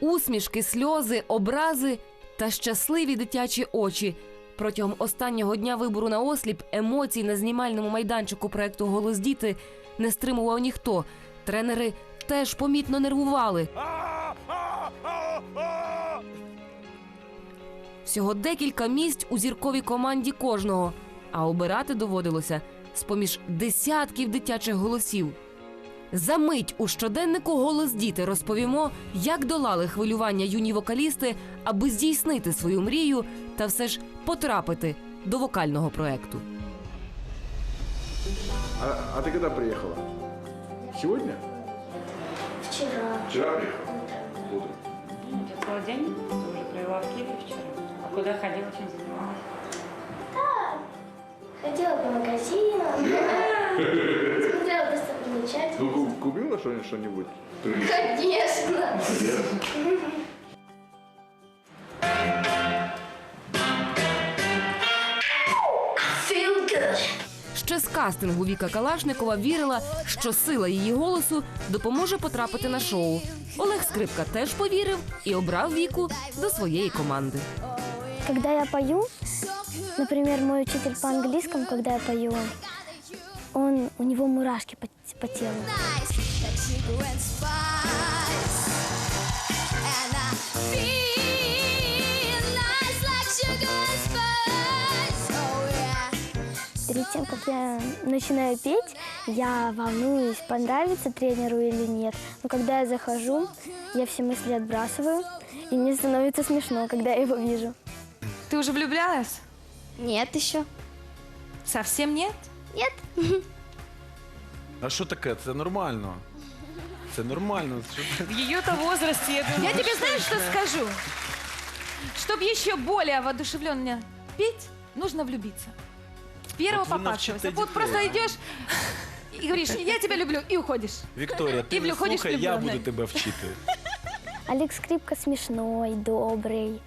Усмішки, сльози, образи та щасливі дитячі очі. Протягом останнього дня вибору на осліп емоцій на знімальному майданчику проекту Голос діти не стримував ніхто. Тренери теж помітно нервували. Всього декілька місць у зірковій команді кожного, а обирати доводилося з-поміж десятків дитячих голосів. За мить у щоденнику голос діти розповімо, як долали хвилювання юні вокалісти, аби здійснити свою мрію та все ж потрапити до вокального проекту. А, а ты когда приехала? Сегодня? Вчера. Вчера приехала. Утром. Я целый день тоже провела в Киеве вчера. А куда ходила, чем занималась? Ходила по магазинам. Смотрела достопримечательности. Ну, ку- купила что-нибудь? что-нибудь? Конечно. Ще з кастингу Віка Калашникова вірила, що сила її голосу допоможе потрапити на шоу. Олег Скрипка теж повірив і обрав віку до своєї команди. Когда я пою, например, мой учитель по английскому, когда я пою, он, у него мурашки по, по телу. Перед тем, как я начинаю петь, я волнуюсь, понравится тренеру или нет. Но когда я захожу, я все мысли отбрасываю, и мне становится смешно, когда я его вижу. Ты уже влюблялась? Нет еще. Совсем нет? Нет. А що таке? Це нормально. Це нормально. Що ти- В ее-то возрасте, я думаю. Я тебе знаешь, что скажу? Чтобы еще более воодушевленно петь, нужно влюбиться. В Первого Вот вы попавшегося. навчите Вот детей. просто идешь и говоришь, я тебя люблю, и уходишь. Вікторія, ти І не виходиш слухай, я влюбленою. буду тебе вчити. Олег Скрипка смешной, добрый,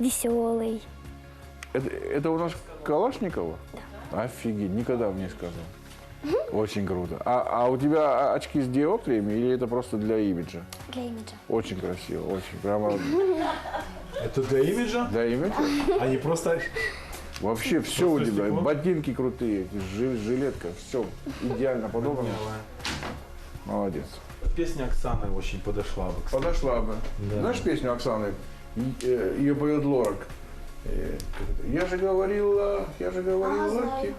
веселый. Это, это у нас Калашникова? Да. Офигеть, никогда бы не сказал. Очень круто. А, а у тебя очки с диоптриями или это просто для имиджа? Для имиджа. Очень красиво, очень. Прямо Это для имиджа, для имиджа. а не просто... Вообще все у тебя. стекло? Ботинки крутые, жи- жилетка, все идеально подобрано. Молодец. Песня Оксаны очень подошла бы. кстати. Подошла бы. Да. Знаешь песню Оксаны? И- э, Ее поет Лорак. Э, Я же говорила, я же говорила. ки-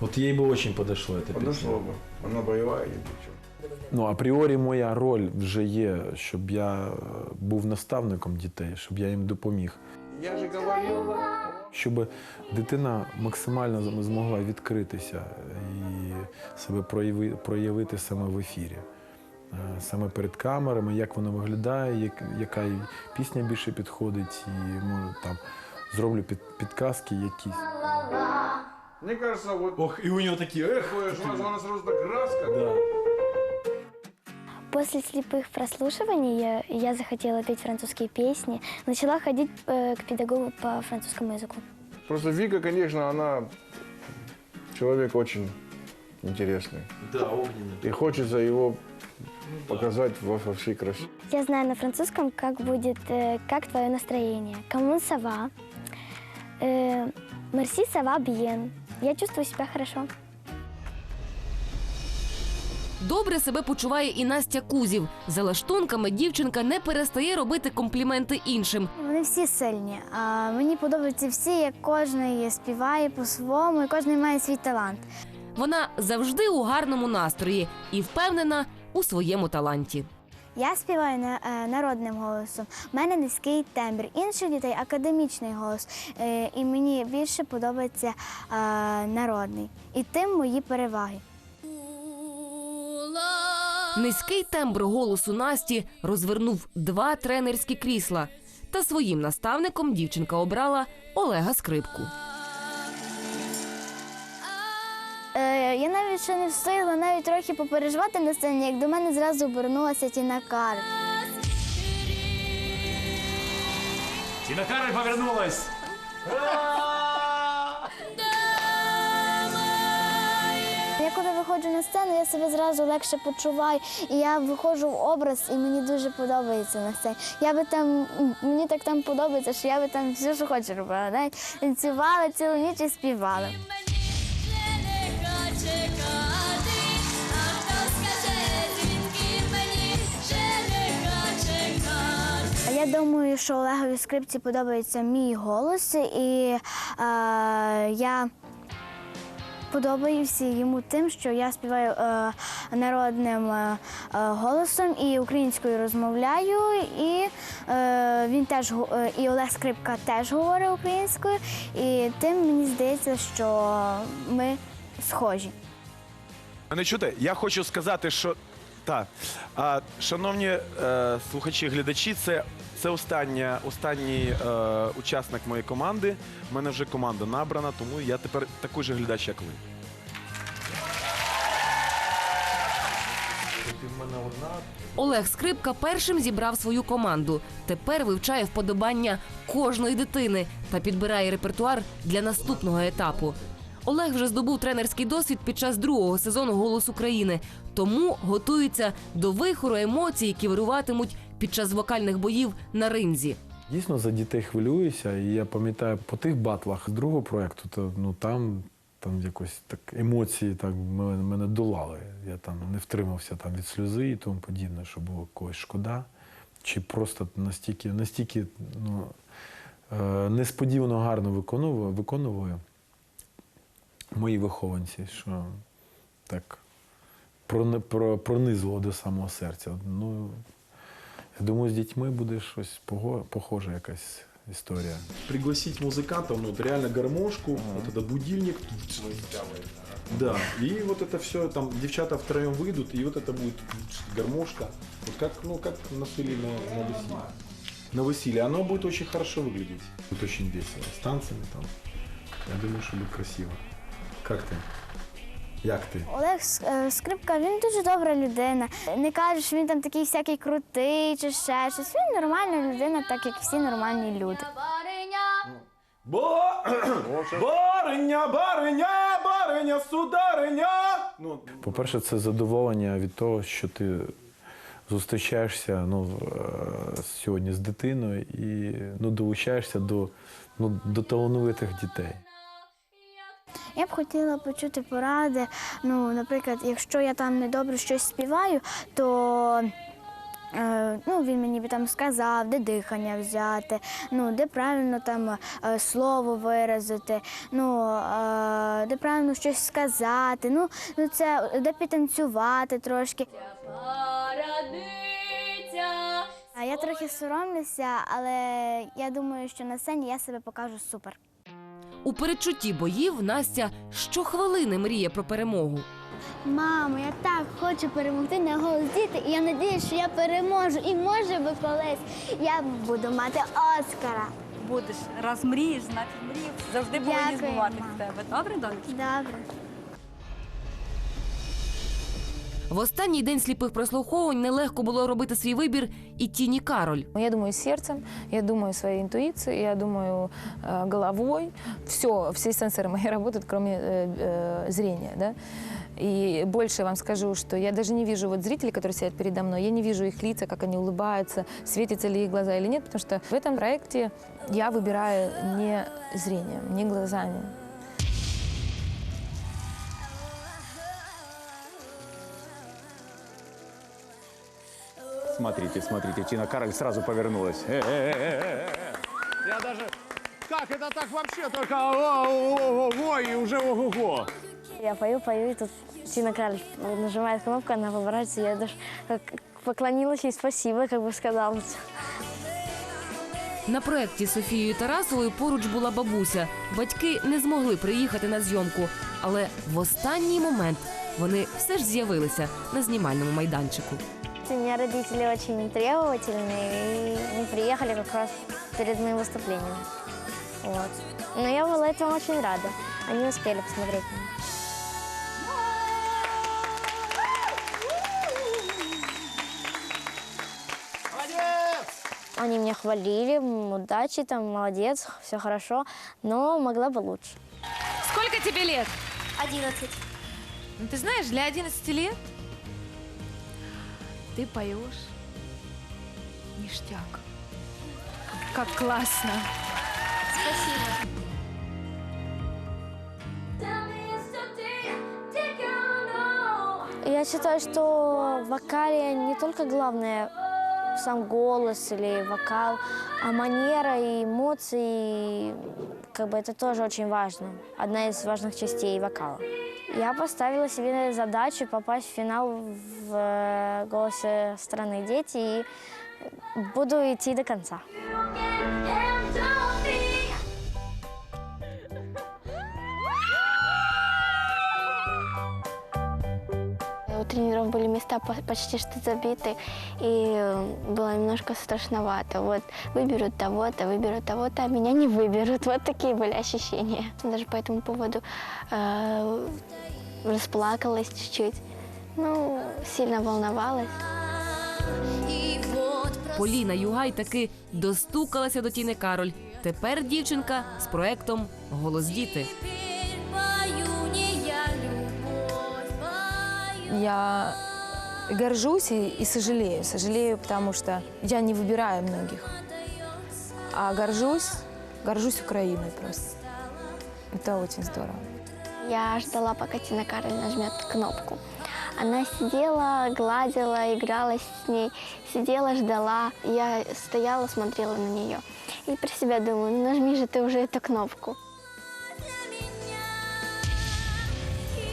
Вот ей бы очень подошло эта Подошло песня. бы. Она боевая девчонка. Ну, апріорі моя роль вже є, щоб я е, був наставником дітей, щоб я їм допоміг. Я же говорила. Щоб дитина максимально зм- змогла відкритися і себе прояви- проявити саме в ефірі. Е, Саме перед камерами, як воно виглядає, як, яка їй пісня більше підходить, і може, там зроблю під, підказки якісь. Мне кажется, вот Ох, і у нього такі ех. такое, что у нас- у нас сразу так краска. Да. После слепых прослушиваний я, я захотела петь французские песни, начала ходить э, к педагогу по французскому языку. Просто Вика, конечно, она человек очень интересный. Да, огненний. И хочется его показать во, во всей красе. Я знаю на французском, как будет э, «Как твое настроение?» «Кому сова?» э, «Мерси сова бьен?» Я чувствую себя хорошо. Добре себе почуває і Настя Кузів. За лаштунками дівчинка не перестає робити компліменти іншим. Вони всі сильні. А мені подобаються всі, як кожен співає по-своєму, і кожен має свій талант. Вона завжди у гарному настрої і впевнена у своєму таланті. Я співаю е, народним голосом. У мене низький тембр. Інших дітей академічний голос. Е, і мені більше подобається е, народний. І тим мої переваги. Низький тембр голосу Насті розвернув два тренерські крісла. Та своїм наставником дівчинка обрала Олега Скрипку. Е, я навіть ще не встигла навіть трохи попереживати на сцені, як до мене зразу обернулася Тіна Кароль. Тіна Кароль повернулась. Я коли виходжу на сцену, я себе зразу легше почуваю, і я виходжу в образ, і мені дуже подобається на сцені. Я би там, мені так там подобається, що я би там все, що хочу робила. Навіть танцювала цілу ніч і співала. Я думаю, що Олегові скрипці подобається мій голос, і е, я подобаюся йому тим, що я співаю е, народним е, е, голосом і українською розмовляю. І е, він теж е, і Олег Скрипка теж говорить українською. І тим мені здається, що ми схожі. Мене чути? Я хочу сказати, що так. Шановні е, слухачі, глядачі, це, це остання, останній е, учасник моєї команди. У мене вже команда набрана, тому я тепер такий же глядач, як ви. Олег Скрипка першим зібрав свою команду. Тепер вивчає вподобання кожної дитини та підбирає репертуар для наступного етапу. Олег вже здобув тренерський досвід під час другого сезону Голос України, тому готується до вихору емоцій, які вируватимуть під час вокальних боїв на ринзі. Дійсно за дітей хвилююся, і я пам'ятаю по тих батлах з другого проєкту, то ну там, там якось так емоції так мене, долали. Я там не втримався там від сльози і тому подібне, що було когось шкода. Чи просто настільки, настільки ну, е, несподівано гарно виконували, виконували мої вихованці, що так прони- пронизило до самого серця. Ну, я думаю, з дітьми буде щось пого- похоже, якась історія. пригласить музыкантов, ну, вот реально гармошку, вот это будильник. Да, и вот это все, там девчата втроем выйдут, и вот это будет гармошка. Вот как, ну, как на Суле на, на веселье. На веселье. Оно будет очень хорошо выглядеть. Тут очень весело. З танцями там. Я думаю, що буде красиво. Як ти? Як ти? Олег е, Скрипка, він дуже добра людина. Не кажу, що він там такий всякий крутий чи ще щось. Він нормальна людина, так як всі нормальні люди. Ба- Бариня, бариня, бариня, судариня. Ну, По-перше, це задоволення від того, що ти зустрічаєшся ну, е, сьогодні з дитиною і ну, долучаєшся до, ну, до талановитих дітей. Я б хотіла почути поради. Ну, наприклад, якщо я там недобре щось співаю, то е, ну, він мені би там сказав, де дихання взяти, ну, де правильно там е, слово виразити, ну, е, де правильно щось сказати, ну, ну це де підтанцювати трошки. Я трохи соромлюся, але я думаю, що на сцені я себе покажу супер. У передчутті боїв Настя щохвилини мріє про перемогу. Мамо, я так хочу перемогти на голос діти, і я сподіваюся, що я переможу. І може би колись я буду мати Оскара. Будеш. Раз мрієш, значить мрієш. Завжди буде Дякую, збуватись мам. в тебе. Добре, донечко? Добре. В останній день сліпих прослуховувань нелегко було робити свій вибір і Тіні Кароль. Я думаю сердцем, я думаю своей интуицией, я думаю э, головой. Все, все сенсоры мои работают, кроме э, э, зрения. Да? И больше вам скажу, что я даже не вижу вот зрителей, которые сидят передо мной, я не вижу их лица, как они улыбаются, светятся ли их глаза или нет, потому что в этом проекте я выбираю не зрением, не глазами. Смотрите, смотрите, Тина Кароль сразу повернулась. Э-э-э-э-э. Я даже... Как это так вообще? Только ого-го, и уже ого-го. Я пою, пою, и тут Тина Кароль нажимает кнопку, она поворачивается, я даже как поклонилась ей спасибо, как бы сказала. На проєкті з Софією Тарасовою поруч була бабуся. Батьки не змогли приїхати на зйомку, але в останній момент вони все ж з'явилися на знімальному майданчику. У меня родители очень требовательные и не приехали как раз перед моим выступлением. Вот. Но я была этому очень рада. Они успели посмотреть меня. Они меня хвалили, удачи, там, молодец, все хорошо, но могла бы лучше. Сколько тебе лет? 11. Ну, ты знаешь, для 11 лет ты поешь ништяк. Как классно. Спасибо. Я считаю, что в вокале не только главное сам голос или вокал, а манера и эмоции, как бы это тоже очень важно. Одна из важных частей вокала. Я поставила себе задачу попасть в финал в э, «Голосе страны дети» и буду идти до конца. У тренеров были места по- почти что забиты, и э, было немножко страшновато. Вот выберут того-то, выберут того-то, а меня не выберут. Вот такие были ощущения. Даже по этому поводу э, расплакалась чуть-чуть. Ну, сильно волновалась. Поліна Югай таки достукалася до Тіни Кароль. Тепер дівчинка з проектом Голос діти. Я горжусь и, и сожалею. Сожалею, потому что я не выбираю многих. А горжусь, горжусь Украиной просто. Это очень здорово. Я ждала, пока Тина Кароль нажмет кнопку. Она сидела, гладила, играла с ней, сидела, ждала. Я стояла, смотрела на нее. И про себя думаю, ну нажми же ты уже эту кнопку.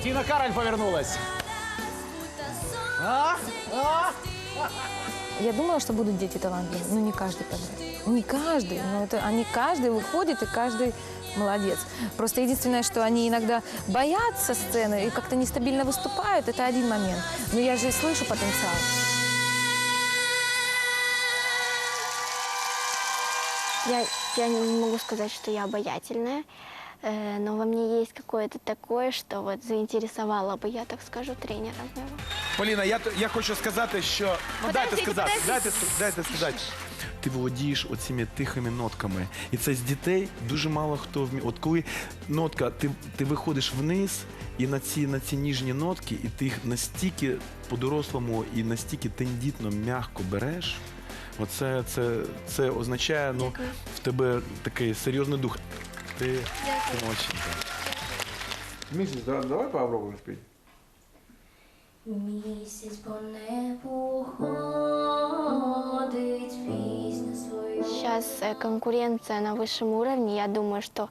Тина Кароль повернулась. А? А? Я думала, что будут дети талантливые, но не каждый подряд. Не каждый, но это они каждый выходит и каждый молодец. Просто единственное, что они иногда боятся сцены и как-то нестабильно выступают, это один момент. Но я же слышу потенциал. Я, я не могу сказать, что я обаятельная, но во мне есть какое-то такое, что вот заинтересовало бы, я так скажу, тренера моего. Поліна, я, я хочу сказати, що. Ну дайте сказати, дайте, дайте сказати. Ти володієш оціми тихими нотками. І це з дітей дуже мало хто вміє. От коли нотка, ти, ти виходиш вниз і на ці, на ці ніжні нотки, і ти їх настільки по-дорослому і настільки тендітно, м'яко береш. Оце це, це означає, ну, в тебе такий серйозний дух. Ти, ти молодчинка. Миссис, да- давай попробуем спеть. Місяць по небу ходить, пісня свою. Сейчас э, конкуренция на высшем уровне. Я думаю, что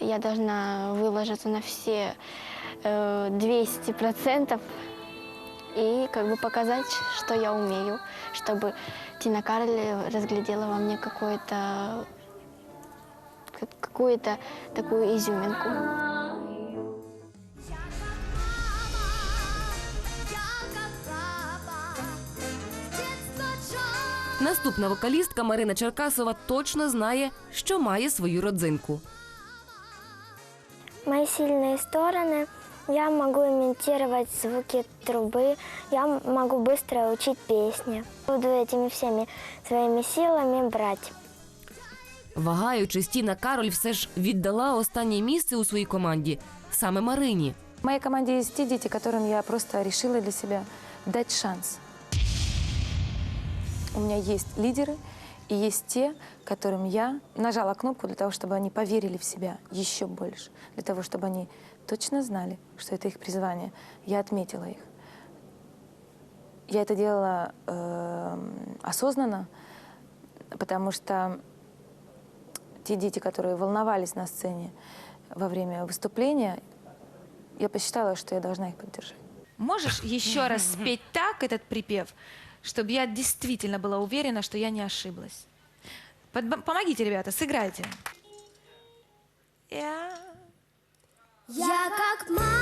я должна выложиться на все э, 200% и как бы показать, что я умею, чтобы Тина Кароль разглядела во мне какое-то как- какую-то такую изюминку. Наступна вокалістка Марина Черкасова точно знає, що має свою родзинку. Мои сильные стороны. Я могу имитировать звуки трубы, я м- могу быстро учить песни. Буду этими всеми своими силами брать. Вагаючись, Тіна Кароль все ж віддала останнє місце у своїй команді саме Марині. В моей команде есть те дети, которым я просто решила для себя дать шанс. У меня есть лидеры, и есть те, которым я нажала кнопку для того, чтобы они поверили в себя еще больше, для того, чтобы они точно знали, что это их призвание. Я отметила их. Я это делала эм, осознанно, потому что те дети, которые волновались на сцене во время выступления, я посчитала, что я должна их поддержать. Можешь еще раз спеть так этот припев, чтобы я действительно была уверена, что я не ошиблась? Подб- Помогите, ребята, сыграйте. Я... Я как мама,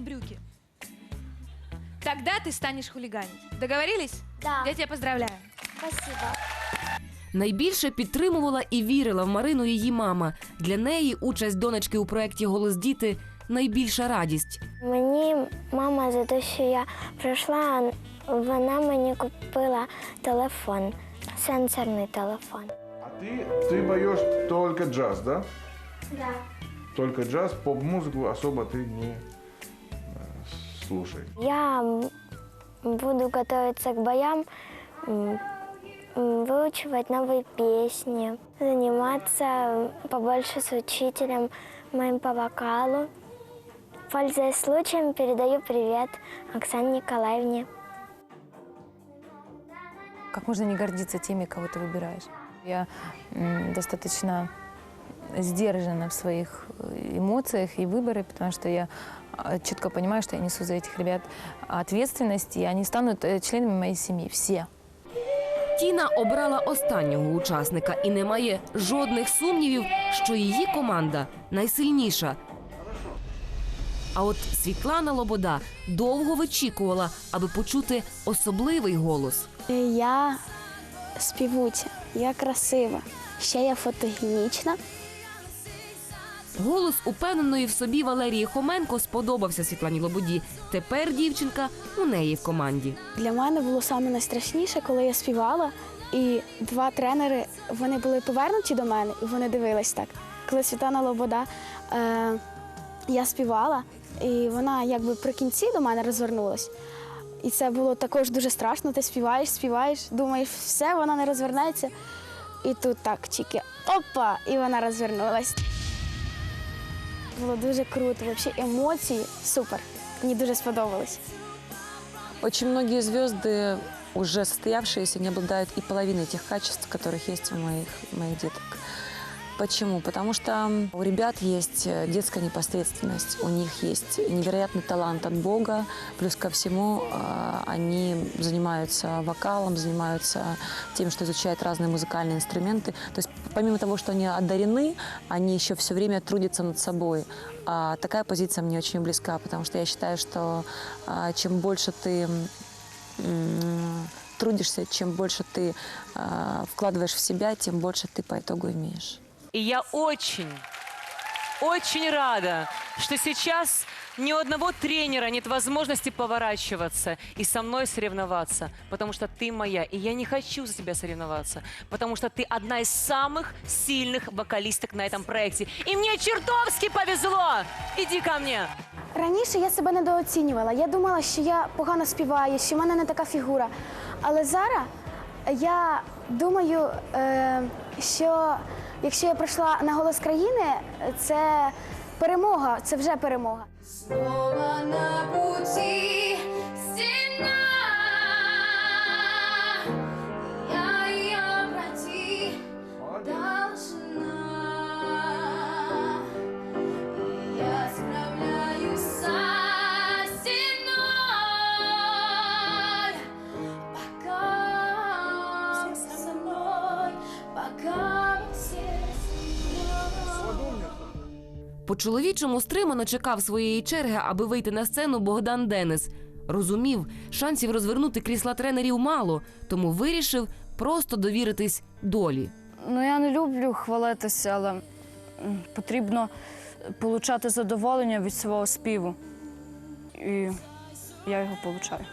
брюки. Тогда ты станешь хулиганить. Договорились? Да. Я тебя поздравляю. Спасибо. Найбільше підтримувала і вірила в Марину її мама. Для неї участь донечки у проєкті Голос діти найбільша радість. Мені мама за те, що я прийшла, вона мені купила телефон, сенсорний телефон. А ты, ты поешь только джаз, да? Да. Только джаз, поп-музыку особо ты не э, слушай. Я буду готовиться к боям, выучивать новые песни, заниматься побольше с учителем моим по вокалу. Пользуясь случаем, передаю привет Оксане Николаевне. Как можно не гордиться теми, кого ты выбираешь? Я достаточно сдержана в своих э, эмоциях и выборе, потому что я а, четко понимаю, что я несу за этих ребят ответственность, и они станут э, членами моей семьи, все. Тіна обрала останнього учасника і не має жодних сумнівів, що її команда найсильніша. А от Світлана Лобода довго вичікувала, аби почути особливий голос. Я співуча, я красива, ще я фотогенічна. Голос упевненої в собі Валерії Хоменко сподобався Світлані Лободі. Тепер дівчинка у неї в команді. Для мене було саме найстрашніше, коли я співала, і два тренери вони були повернуті до мене, і вони дивились так. Коли Світлана Лобода е, я співала, і вона якби при кінці до мене розвернулась. І це було також дуже страшно. Ти співаєш, співаєш, думаєш, все, вона не розвернеться. І тут так тільки опа, і вона розвернулась. Було дуже круто, взагалі емоції супер. Мені дуже сподобалось. Очень многие звезды, уже состоявшиеся, не обладают и половиной тех качеств, которых есть у моих, моих деток. Почему? Потому что у ребят есть э, детская непосредственность, у них есть невероятный талант от Бога, плюс ко всему э, они занимаются вокалом, занимаются тем, что изучают разные музыкальные инструменты. То есть помимо того, что они одарены, они еще все время трудятся над собой. А такая позиция мне очень близка, потому что я считаю, что а, чем больше ты м, трудишься, чем больше ты а, вкладываешь в себя, тем больше ты по итогу имеешь. И я очень, очень рада, что сейчас ни у одного тренера нет возможности поворачиваться и со мной соревноваться, потому что ты моя, и я не хочу за тебя соревноваться, потому что ты одна из самых сильных вокалисток на этом проекте. И мне чертовски повезло! Иди ко мне! Раніше я себе недооцінювала. Я думала, що я погано співаю, що в мене не така фігура. Але зараз я думаю, е, що якщо я прийшла на голос країни, це перемога, це вже перемога. Слова на пути стена. По-чоловічому стримано чекав своєї черги, аби вийти на сцену Богдан Денис. Розумів, шансів розвернути крісла тренерів мало, тому вирішив просто довіритись долі. Ну я не люблю хвалитися, але потрібно отримати задоволення від свого співу. І я його отримую.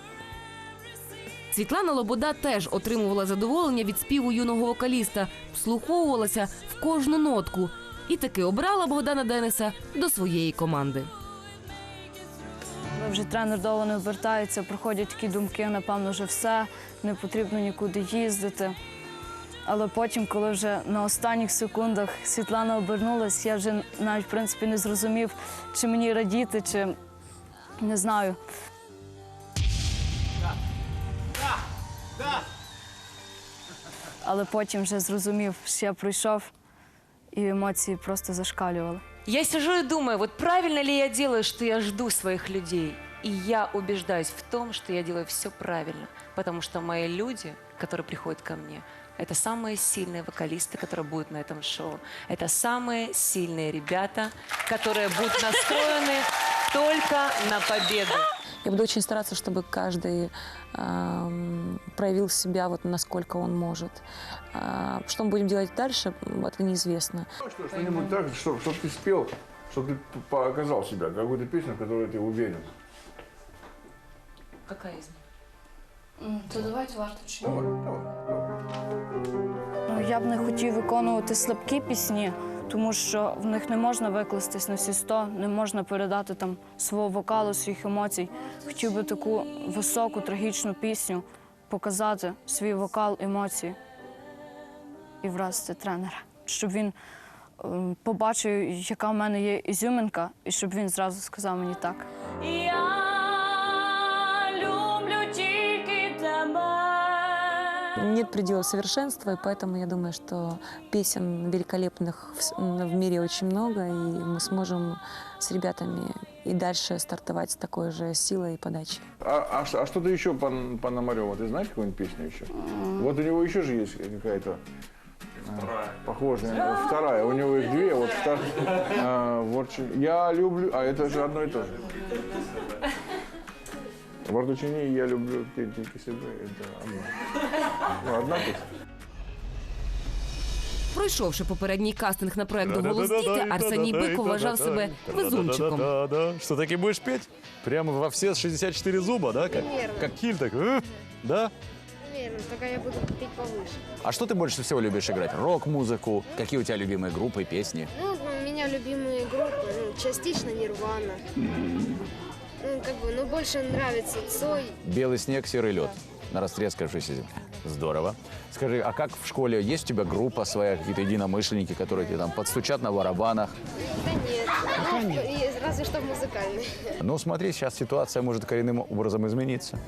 Світлана Лобода теж отримувала задоволення від співу юного вокаліста, вслуховувалася в кожну нотку і таки обрала Богдана Дениса до своєї команди. Вже тренер довго не вертається, приходять такі думки, напевно, вже все, не потрібно нікуди їздити. Але потім, коли вже на останніх секундах Світлана обернулась, я вже навіть в принципі не зрозумів, чи мені радіти, чи не знаю. Але потім вже зрозумів, що я пройшов, і емоції просто зашкалювали. Я сижу и думаю, вот правильно ли я делаю, что я жду своих людей. И я убеждаюсь в том, что я делаю все правильно, потому что мои люди которые приходят ко мне. Это самые сильные вокалисты, которые будут на этом шоу. Это самые сильные ребята, которые будут настроены только на победу. Я буду очень стараться, чтобы каждый эм, проявил себя вот насколько он может. А, что мы будем делать дальше, м, это неизвестно. Что-нибудь так, чтобы ты спел, чтобы ты показал себя, какую-то песню, в которой ты уверен. Какая из них? То давайте варто чи Ну, я б не хотів виконувати слабкі пісні, Тому що в них не можна викластись на всі сто, не можна передати там свого вокалу, своїх емоцій. Хотів би таку високу, трагічну пісню показати свій вокал, емоції і вразити тренера, щоб він ем, побачив, яка в мене є ізюминка, і щоб він зразу сказав мені так. Нет предела совершенства, и поэтому я думаю, что песен великолепных в, в мире очень много, и мы сможем с ребятами и дальше стартовать с такой же силой и подачей. А, а, а что-то еще по Пономарёва, ты знаешь какую-нибудь песню еще? Вот у него еще же есть какая-то Вторая. Похожая. Вторая. У него их две. Вот, втор- а, вот ч- я люблю. А это же одно и то же. Вардучини я люблю себе. Это одно. Ну, одна песня. Пройшовши попередній кастинг на проект «Голос діти», Арсеній Биков вважав себе везунчиком. Да-да-да. Что, так и будешь петь? Прямо во все 64 зуба, да? Как, Примерно. как киль так? э? Да? Наверное, только я буду петь повыше. А что ты больше всего любишь играть? Рок-музыку? Какие у тебя любимые группы, песни? Ну, у меня любимые группы, ну, частично Нирвана. Ну, как бы, ну, больше нравится Цой. Белый снег, серый лед на растрескавшейся земле. Здорово. Скажи, а как в школе? Есть у тебя группа своя, какие-то единомышленники, которые тебе там подстучат на барабанах? Да нет. Ну, и разве что музыкальный. Ну, смотри, сейчас ситуация может коренным образом измениться.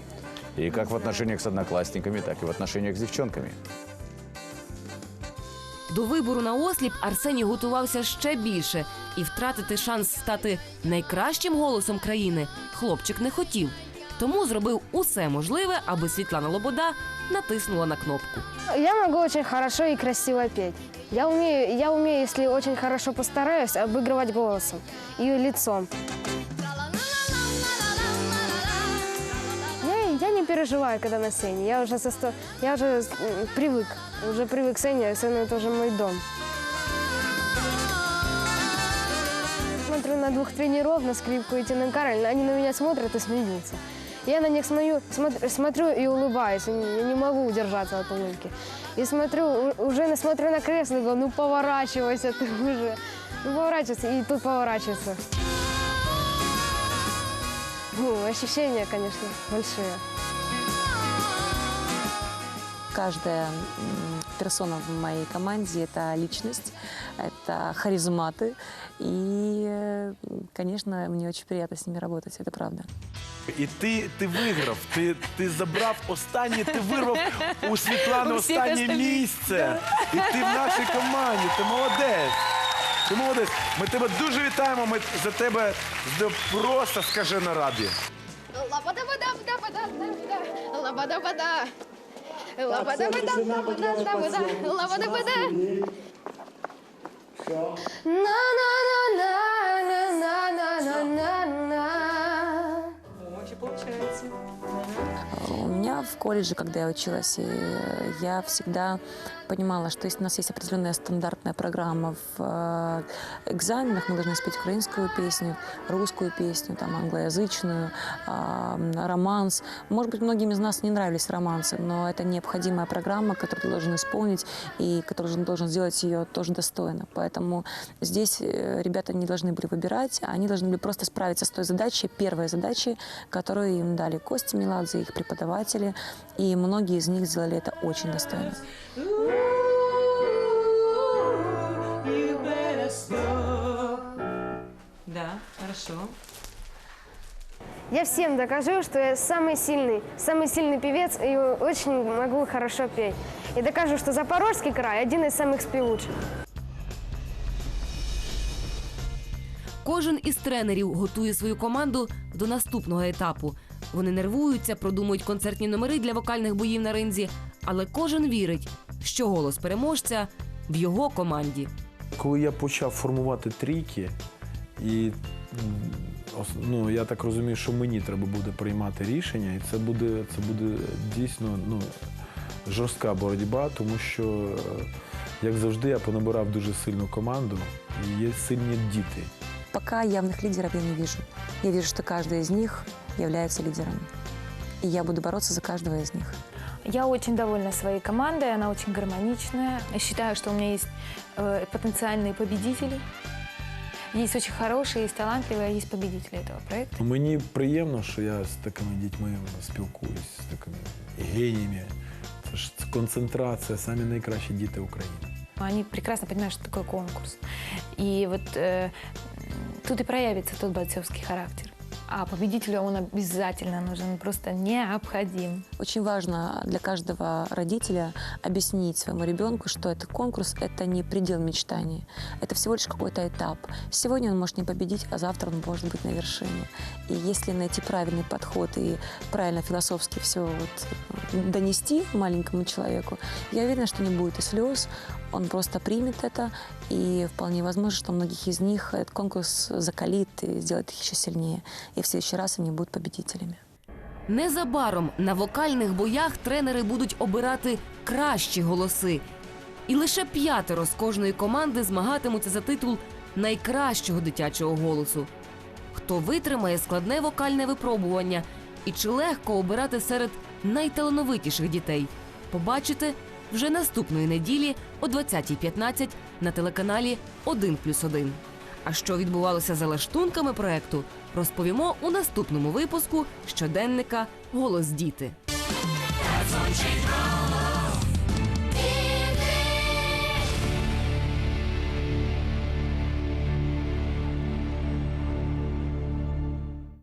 И как в отношениях с одноклассниками, так и в отношениях с девчонками. До вибору на осліп Арсеній готувався ще більше, і втратити шанс стати найкращим голосом країни хлопчик не хотів. Тому зробив усе можливе, аби Світлана Лобода натиснула на кнопку. Я могу очень хорошо и красиво петь. Я умею, я умею, если очень хорошо постараюсь, обыгрывать голосом и лицом. Я, я не переживаю, когда на сцене. Я уже, со сто- я уже привык. Уже привык к сцене, а сцена это уже мой дом. Смотрю на двух тренеров, на скрипку и Тина Кароль, они на меня смотрят и смеются. Я на них смотрю, смотр- смотрю и улыбаюсь, и не- я не могу удержаться от улыбки. И смотрю, у- уже на- смотрю на кресло и говорю, ну поворачивайся ты уже. Ну поворачивайся, и тут поворачивается. Ну, ощущения, конечно, большие. Каждая м, персона в моей команде – это личность, это харизматы. И, э, конечно, мне очень приятно с ними работать, это правда. І ти, ти виграв, ти, ти забрав останнє, ти вирвав у Світлани У всіх останнє остальних. місце. І ти в нашій команді, ти молодець. Ти молодець. Ми тебе дуже вітаємо. Ми за тебе з- просто скажено раді. Лабада-бада-бада-бада-бада. Лабада-бада. Лабада-бада-бада-бада. Лабада-бада. На-на-на-на-на-на-на-на. В колледже, когда я училась, э, я всегда понимала, что если у нас есть определенная стандартная программа в э, экзаменах, мы должны спеть украинскую песню, русскую песню, там, англоязычную, романс. Может быть, многим из нас не нравились романсы, но это необходимая программа, которую ты должен исполнить и который должен сделать ее тоже достойно. Поэтому здесь э, ребята не должны были выбирать, они должны были просто справиться с той задачей, первой задачей, которую им дали Костя Меладзе, их преподаватели, и многие из них сделали это очень достойно. Да, хорошо. Я всем докажу, что я самый сильный, самый сильный певец и очень могу хорошо петь. И докажу, что Запорожский край один из самых спевучих. Кожен із тренерів готує свою команду до наступного етапу. Вони нервуються, продумують концертні номери для вокальних боїв на ринзі, Але кожен вірить, що голос переможця в його команді. Коли я почав формувати трійки, і ну, я так розумію, що мені треба буде приймати рішення, і це буде, це буде дійсно ну, жорстка боротьба, тому що, е, як завжди, я понабирав дуже сильну команду і є сильні діти. Пока явных лидеров я не вижу. Я вижу, что каждый из них является лидером. И я буду бороться за каждого из них. Я очень довольна своей командой, она очень гармоничная. Я считаю, что у меня есть э, потенциальные победители. Есть очень хорошие, есть талантливые, а есть победители этого проекта. Мені приємно, що я з такими дітьми спілкуюсь, з такими геніями. Це ж концентрація, самі найкращі діти України. Они прекрасно понимают, что такое конкурс. И вот э, м, тут и проявится тот бойцовский характер. А победителю он обязательно нужен, просто необходим. Очень важно для каждого родителя объяснить своему ребенку, что этот конкурс – это не предел мечтаний. Это всего лишь какой-то этап. Сегодня он может не победить, а завтра он может быть на вершине. И если найти правильный подход и правильно философски все вот донести маленькому человеку, я уверена, что не будет и слез, он просто примет это, и вполне возможно, что многих из них этот конкурс закалит и сделает их еще сильнее. И в следующий раз они будут победителями. Незабаром на вокальних боях тренери будуть обирати кращі голоси. І лише п'ятеро з кожної команди змагатимуться за титул найкращого дитячого голосу. Хто витримає складне вокальне випробування і чи легко обирати серед найталановитіших дітей, побачите вже наступної неділі о 20.15 на телеканалі 1+,1. А що відбувалося за лаштунками проекту, розповімо у наступному випуску щоденника Голос діти.